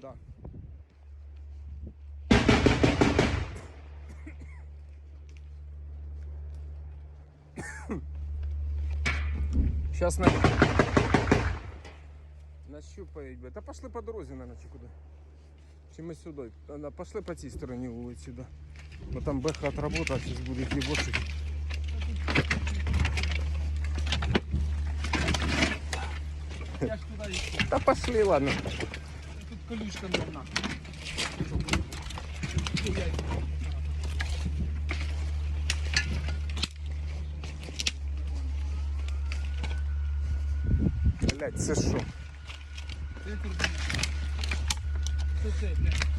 Да. Сейчас на... нащупають би. Та пошли по дорозі, наверное, чи куди. Чи ми сюди? Та, да, Пошли по цій стороні вулиці, да. Бо там беха отработав, зараз буде їбошить. Я ж туди йду. Та пошли, ладно. Колючка. Я. Блять, це що? Це турбіна. Це це, блядь?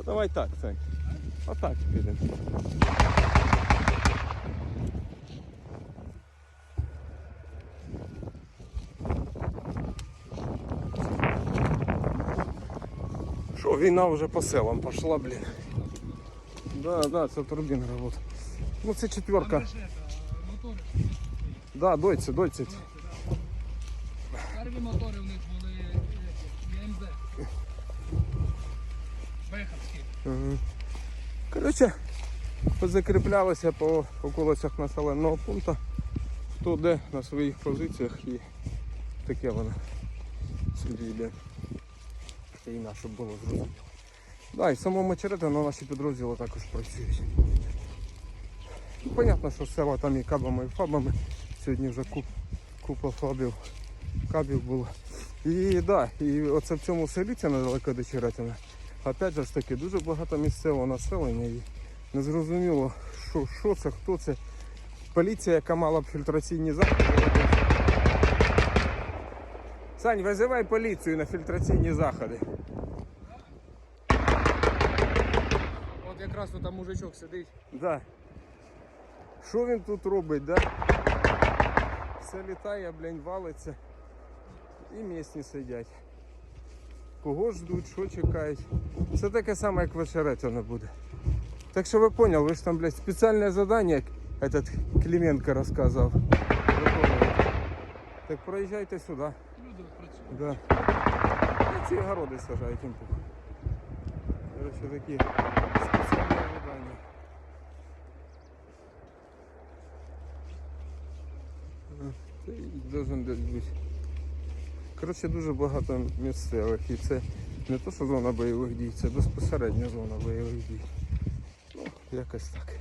То давай так, Сань. Отак підемо. Що, війна вже по селам пішла, блін. Да, да, це турбіна робота. Ну це четверка. Там же ж это, мотори. Да, дойці, дойці. Перві мотори у них були е, ЄМЗ. Беховські. Угу. Коротше, позакріплялися по околицях населеного пункту, хто де на своїх позиціях і таке воно собі йде. Війна, щоб було зрозуміло. Да, і самому очерети на наші підрозділи також працюють. Ну, понятно, що села там і кабами, і фабами. Сьогодні вже куп, купа фабів, кабів було. І да, і оце в цьому селі це недалеко до Черетина. Опять же ж таки, дуже багато місцевого населення і незрозуміло, що, що це, хто це. Поліція, яка мала б фільтраційні заходи. Сань, визивай поліцію на фільтраційні заходи. От якраз там мужичок сидить. Да. Що він тут робить, да? Все літає, блін, валиться. І місні сидять. Кого ждуть, що чекають. Це таке саме, як в Очеретино буде. Так що ви поняли, ви ж там, блядь, спеціальне завдання, як этот Клименко розказав. Так проїжджайте сюди. Люди працюють. Да. І ці огороди сажають їм пух. Короче, такі спеціальні завдання. Це должен бути. Коротше, дуже багато місцевих і це не то, що зона бойових дій, це безпосередня зона бойових дій. Ну, якось так.